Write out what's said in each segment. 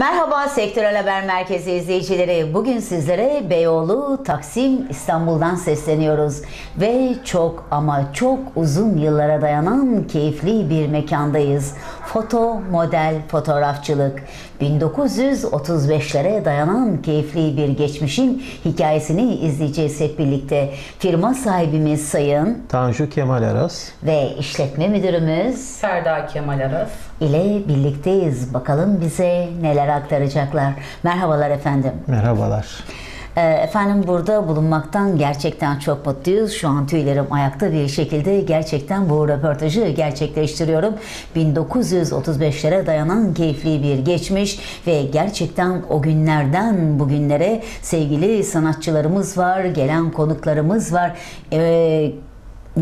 Merhaba Sektörel Haber Merkezi izleyicileri. Bugün sizlere Beyoğlu, Taksim, İstanbul'dan sesleniyoruz. Ve çok ama çok uzun yıllara dayanan keyifli bir mekandayız. Foto, model, fotoğrafçılık. 1935'lere dayanan keyifli bir geçmişin hikayesini izleyeceğiz hep birlikte. Firma sahibimiz Sayın Tanju Kemal Aras. ve işletme müdürümüz Ferda Kemal Aras. ile birlikteyiz. Bakalım bize neler aktaracaklar. Merhabalar efendim. Merhabalar. Ee, Efendim burada bulunmaktan gerçekten çok mutluyuz. Şu an tüylerim ayakta bir şekilde gerçekten bu röportajı gerçekleştiriyorum. 1935'lere dayanan keyifli bir geçmiş ve gerçekten o günlerden bugünlere sevgili sanatçılarımız var, gelen konuklarımız var. Ee,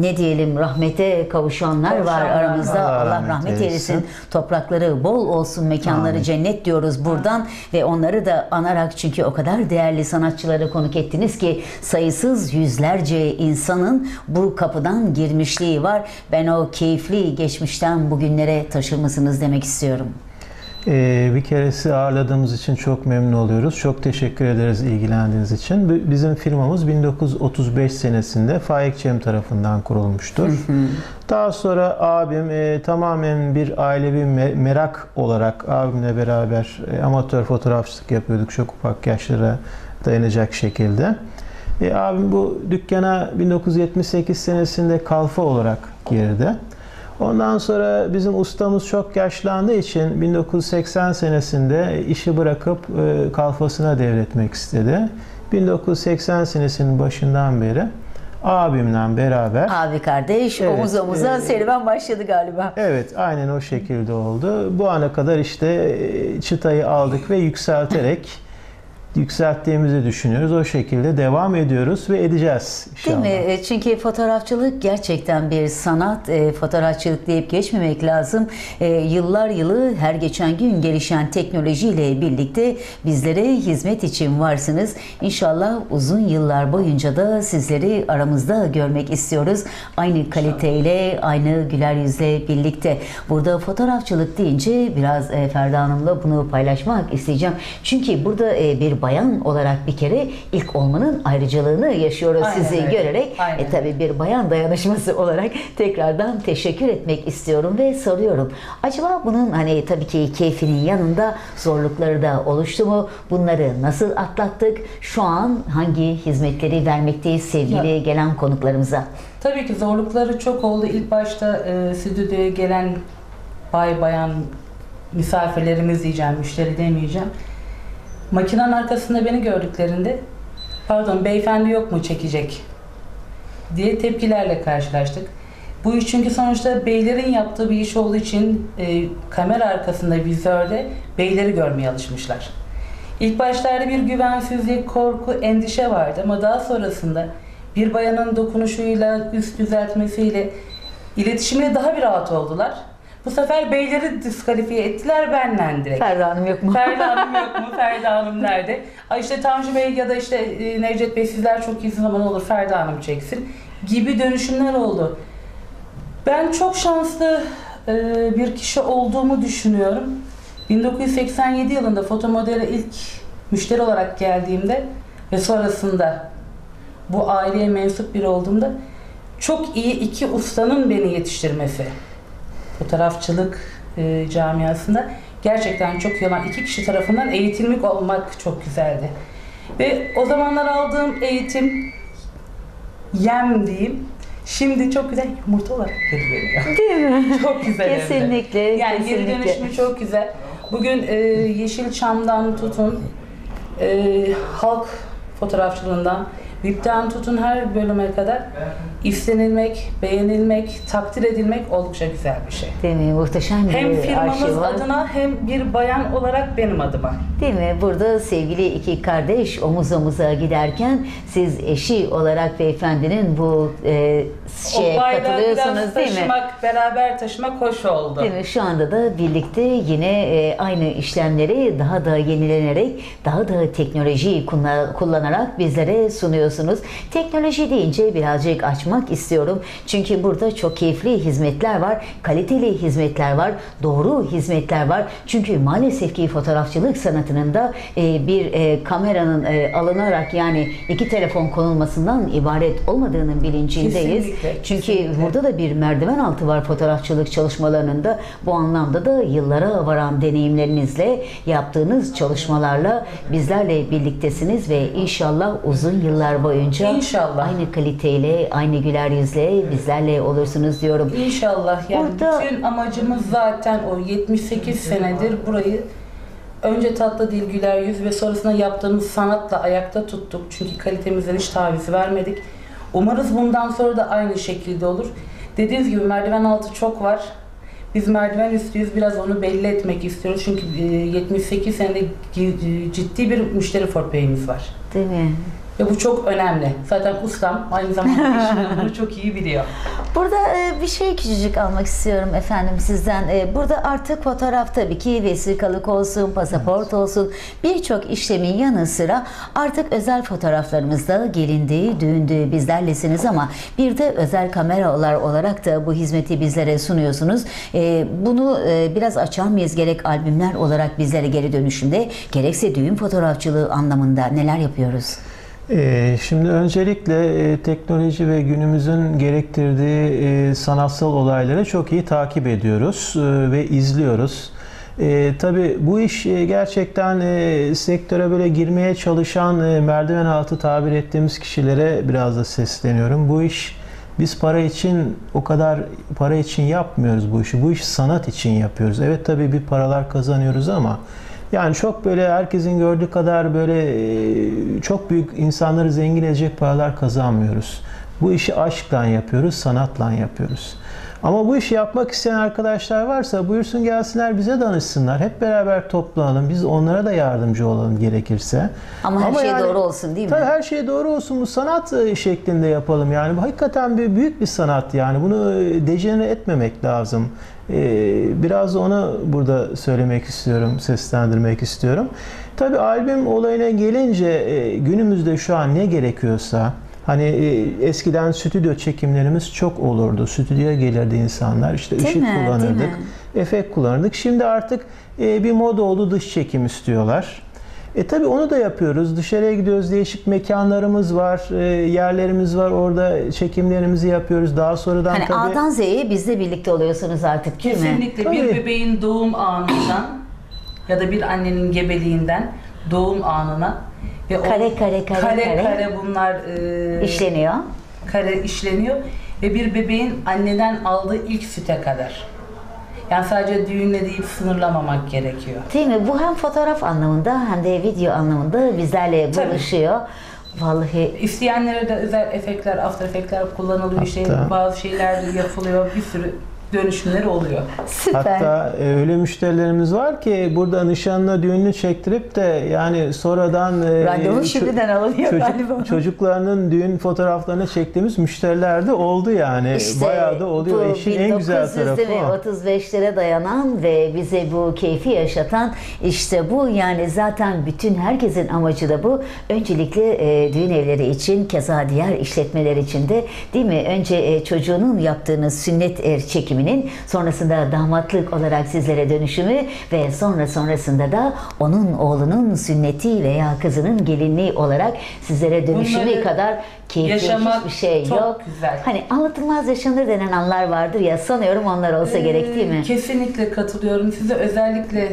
ne diyelim rahmete kavuşanlar var aramızda. Allah, Allah rahmet eylesin. eylesin. Toprakları bol olsun, mekanları Amin. cennet diyoruz buradan ve onları da anarak çünkü o kadar değerli sanatçıları konuk ettiniz ki sayısız yüzlerce insanın bu kapıdan girmişliği var. Ben o keyifli geçmişten bugünlere taşımasınız demek istiyorum. Ee, bir keresi ağırladığımız için çok memnun oluyoruz. Çok teşekkür ederiz ilgilendiğiniz için. Bizim firmamız 1935 senesinde Faik Cem tarafından kurulmuştur. Daha sonra abim e, tamamen bir ailevi me- merak olarak abimle beraber e, amatör fotoğrafçılık yapıyorduk çok ufak yaşlara dayanacak şekilde. E, abim bu dükkana 1978 senesinde kalfa olarak girdi. Ondan sonra bizim ustamız çok yaşlandığı için 1980 senesinde işi bırakıp e, kalfasına devretmek istedi. 1980 senesinin başından beri abimle beraber Abi kardeş Evet, omuz omuza e, serüven başladı galiba. Evet, aynen o şekilde oldu. Bu ana kadar işte e, çıtayı aldık ve yükselterek yükselttiğimizi düşünüyoruz. O şekilde devam ediyoruz ve edeceğiz Değil inşallah. mi? E, Çünkü fotoğrafçılık gerçekten bir sanat. E, fotoğrafçılık deyip geçmemek lazım. E, yıllar yılı her geçen gün gelişen teknolojiyle birlikte bizlere hizmet için varsınız. İnşallah uzun yıllar boyunca da sizleri aramızda görmek istiyoruz. Aynı kaliteyle, aynı güler yüzle birlikte. Burada fotoğrafçılık deyince biraz e, Ferda Hanım'la bunu paylaşmak isteyeceğim. Çünkü burada e, bir bayan olarak bir kere ilk olmanın ayrıcalığını yaşıyoruz Aynen sizi öyle. görerek. Aynen. E tabi bir bayan dayanışması olarak tekrardan teşekkür etmek istiyorum ve soruyorum. Acaba bunun hani tabii ki keyfinin yanında zorlukları da oluştu mu? Bunları nasıl atlattık? Şu an hangi hizmetleri vermekteyiz sevgili Ya- gelen konuklarımıza? Tabii ki zorlukları çok oldu. İlk başta e, stüdyoya gelen bay bayan misafirlerimiz diyeceğim, müşteri demeyeceğim. Makinenin arkasında beni gördüklerinde pardon beyefendi yok mu çekecek diye tepkilerle karşılaştık. Bu iş çünkü sonuçta beylerin yaptığı bir iş olduğu için e, kamera arkasında vizörde beyleri görmeye alışmışlar. İlk başlarda bir güvensizlik, korku, endişe vardı ama daha sonrasında bir bayanın dokunuşuyla, üst düzeltmesiyle iletişimine daha bir rahat oldular. Bu sefer beyleri diskalifiye ettiler benden direkt. Ferda Hanım yok mu? Ferda Hanım yok mu? Ferda Hanım nerede? Ay işte Tanju Bey ya da işte e, Nevzat Bey sizler çok iyisiniz ama ne olur Ferda Hanım çeksin gibi dönüşümler oldu. Ben çok şanslı e, bir kişi olduğumu düşünüyorum. 1987 yılında foto modele ilk müşteri olarak geldiğimde ve sonrasında bu aileye mensup biri olduğumda çok iyi iki ustanın beni yetiştirmesi fotoğrafçılık e, camiasında gerçekten çok iyi olan iki kişi tarafından eğitilmek olmak çok güzeldi. Ve o zamanlar aldığım eğitim yem diyeyim. Şimdi çok güzel yumurta olarak geri geliyor. Değil mi? Çok güzel. Kesinlikle. Yani geri kesinlikle. dönüşümü çok güzel. Bugün e, Yeşilçam'dan tutun, e, halk fotoğrafçılığından, VIP'ten tutun her bölüme kadar istenilmek, beğenilmek, takdir edilmek oldukça güzel bir şey. Değil mi? Muhteşem bir Hem arşiv firmamız var. adına hem bir bayan olarak benim adıma. Değil mi? Burada sevgili iki kardeş omuz omuza giderken siz eşi olarak beyefendinin bu e, şeye o bayrağı katılıyorsunuz biraz değil mi? taşımak, beraber taşımak hoş oldu. Değil mi? Şu anda da birlikte yine e, aynı işlemleri daha da yenilenerek, daha da teknolojiyi kullan- kullanarak bizlere sunuyorsunuz. Teknoloji deyince birazcık açmak istiyorum. Çünkü burada çok keyifli hizmetler var, kaliteli hizmetler var, doğru hizmetler var. Çünkü maalesef ki fotoğrafçılık sanatının da e, bir e, kameranın e, alınarak yani iki telefon konulmasından ibaret olmadığının bilincindeyiz. Kesinlikle, Çünkü kesinlikle. burada da bir merdiven altı var fotoğrafçılık çalışmalarının da. Bu anlamda da yıllara varan deneyimlerinizle yaptığınız çalışmalarla bizlerle birliktesiniz ve inşallah uzun yıllar boyunca İnşallah. aynı kaliteyle, aynı güler yüzle bizlerle olursunuz diyorum. İnşallah yani Burada- bütün amacımız zaten o 78 senedir burayı önce tatlı dil güler yüz ve sonrasında yaptığımız sanatla ayakta tuttuk. Çünkü kalitemizden hiç taviz vermedik. Umarız bundan sonra da aynı şekilde olur. Dediğiniz gibi merdiven altı çok var. Biz merdiven üstüyüz. Biraz onu belli etmek istiyoruz. Çünkü e, 78 senede gi- ciddi bir müşteri forpeyimiz var. Değil mi? Ve bu çok önemli. Zaten ustam aynı zamanda eşim bunu çok iyi biliyor. Burada e, bir şey küçücük almak istiyorum efendim sizden. E, Burada artık fotoğraf tabii ki vesikalık olsun, pasaport olsun birçok işlemin yanı sıra artık özel fotoğraflarımızda gelindi, düğündü bizlerlesiniz ama bir de özel kameralar olarak da bu hizmeti bizlere sunuyorsunuz. E, Bunu e, biraz açar mıyız gerek albümler olarak bizlere geri dönüşümde gerekse düğün fotoğrafçılığı anlamında neler yapıyoruz? Ee, Şimdi öncelikle e, teknoloji ve günümüzün gerektirdiği e, sanatsal olayları çok iyi takip ediyoruz e, ve izliyoruz. E, tabii bu iş gerçekten e, sektöre böyle girmeye çalışan e, merdiven altı tabir ettiğimiz kişilere biraz da sesleniyorum. Bu iş biz para için o kadar para için yapmıyoruz bu işi. Bu iş sanat için yapıyoruz. Evet tabii bir paralar kazanıyoruz ama yani çok böyle herkesin gördüğü kadar böyle e, çok büyük insanları zengin edecek paralar kazanmıyoruz. Bu işi aşkla yapıyoruz, sanatla yapıyoruz. Ama bu işi yapmak isteyen arkadaşlar varsa buyursun gelsinler bize danışsınlar. Hep beraber toplanalım. Biz onlara da yardımcı olalım gerekirse. Ama her şey doğru olsun değil mi? Tabii her şey doğru olsun. Bu sanat e, şeklinde yapalım yani. Bu hakikaten bir büyük bir sanat yani. Bunu e, dejenere etmemek lazım. E, Biraz onu burada söylemek istiyorum, seslendirmek istiyorum. Tabii albüm olayına gelince e, günümüzde şu an ne gerekiyorsa Hani e, eskiden stüdyo çekimlerimiz çok olurdu. Stüdyoya gelirdi insanlar. İşte Değil ışık mi? Kullanırdık, efekt kullanırdık. Şimdi artık e, bir moda oldu dış çekim istiyorlar. E tabi onu da yapıyoruz. Dışarıya gidiyoruz. Değişik mekanlarımız var, e, yerlerimiz var. Orada çekimlerimizi yapıyoruz. Daha sonradan Hani tabii A'dan Z'ye bizle birlikte oluyorsunuz artık değil mi? Kesinlikle bir Tabii. bebeğin doğum anından ya da bir annenin gebeliğinden doğum anına ve o Kare, kare, kare, kare, kare. bunlar e, İşleniyor. kare işleniyor ve bir bebeğin anneden aldığı ilk süte kadar. Yani sadece düğünle değil sınırlamamak gerekiyor. Değil mi? Bu hem fotoğraf anlamında hem de video anlamında bizlerle Tabii. buluşuyor. Vallahi İsteyenlere de özel efektler, after efektler kullanılıyor. işte Hatta- bazı şeyler de yapılıyor. Bir sürü dönüşümleri oluyor. süper. Hatta e, öyle müşterilerimiz var ki burada nişanlı düğününü çektirip de yani sonradan e, Randevu ço- şimdiden alınıyor çocuk- galiba. çocuklarının düğün fotoğraflarını çektiğimiz müşteriler de oldu yani. İşte Bayağı da oluyor. bu İşin en güzel tarafı 1900'lü o. ve 35'lere dayanan ve bize bu keyfi yaşatan işte bu yani zaten bütün herkesin amacı da bu. Öncelikle e, düğün evleri için keza diğer işletmeler için de değil mi? Önce e, çocuğunun yaptığınız sünnet er çekiminin sonrasında damatlık olarak sizlere dönüşümü ve sonra sonrasında da onun oğlunun sünneti veya kızının gelinliği olarak sizlere dönüşümü Bunları kadar keyifli hiçbir şey çok yok. güzel. Hani anlatılmaz yaşanır denen anlar vardır ya sanıyorum onlar olsa gerek değil mi? Ee, Kesinlikle katılıyorum. Size özellikle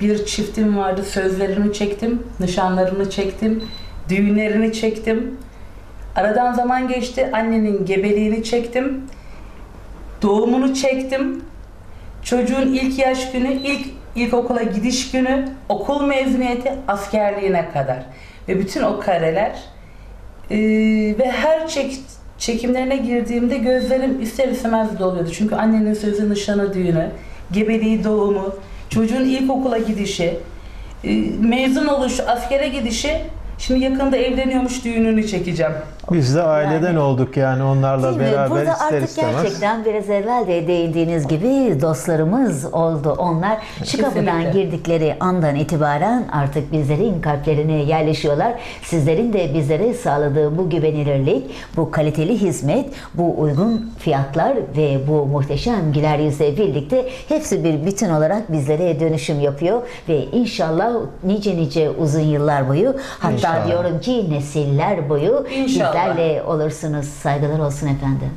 bir çiftim vardı. Sözlerini çektim, nişanlarını çektim, düğünlerini çektim. Aradan zaman geçti. Annenin gebeliğini çektim. Doğumunu çektim. Çocuğun ilk yaş günü, ilk ilkokula gidiş günü, okul mezuniyeti, askerliğine kadar. Ve bütün o kareler ee, ve her çek, çekimlerine girdiğimde gözlerim ister istemez doluyordu. Çünkü annenin sözü nişanı düğünü, gebeliği doğumu, çocuğun ilkokula gidişi, e, mezun oluşu, askere gidişi, şimdi yakında evleniyormuş düğününü çekeceğim. Biz de aileden Yani- olduk yani onlarla Değil mi? beraber Burada ister artık istemez. gerçekten biraz evvel de değindiğiniz gibi dostlarımız oldu. Onlar şu kapıdan girdikleri andan itibaren artık bizlerin kalplerine yerleşiyorlar. Sizlerin de bizlere sağladığı bu güvenilirlik, bu kaliteli hizmet, bu uygun fiyatlar ve bu muhteşem güler yüzle birlikte hepsi bir bütün olarak bizlere dönüşüm yapıyor ve inşallah nice nice uzun yıllar boyu hatta İnşallah. diyorum ki nesiller boyu İnşallah. Bizlerle olursunuz. Saygılar olsun efendim.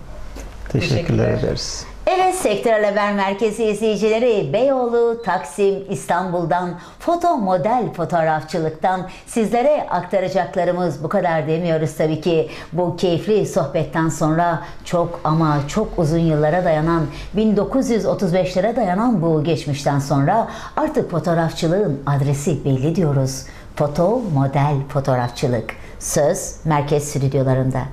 Teşekkürler Teşekkürler. ederiz. Evet Sektör Haber Merkezi izleyicileri Beyoğlu, Taksim, İstanbul'dan foto model fotoğrafçılıktan sizlere aktaracaklarımız bu kadar demiyoruz tabii ki. Bu keyifli sohbetten sonra çok ama çok uzun yıllara dayanan 1935'lere dayanan bu geçmişten sonra artık fotoğrafçılığın adresi belli diyoruz. Foto model fotoğrafçılık. Söz merkez stüdyolarında.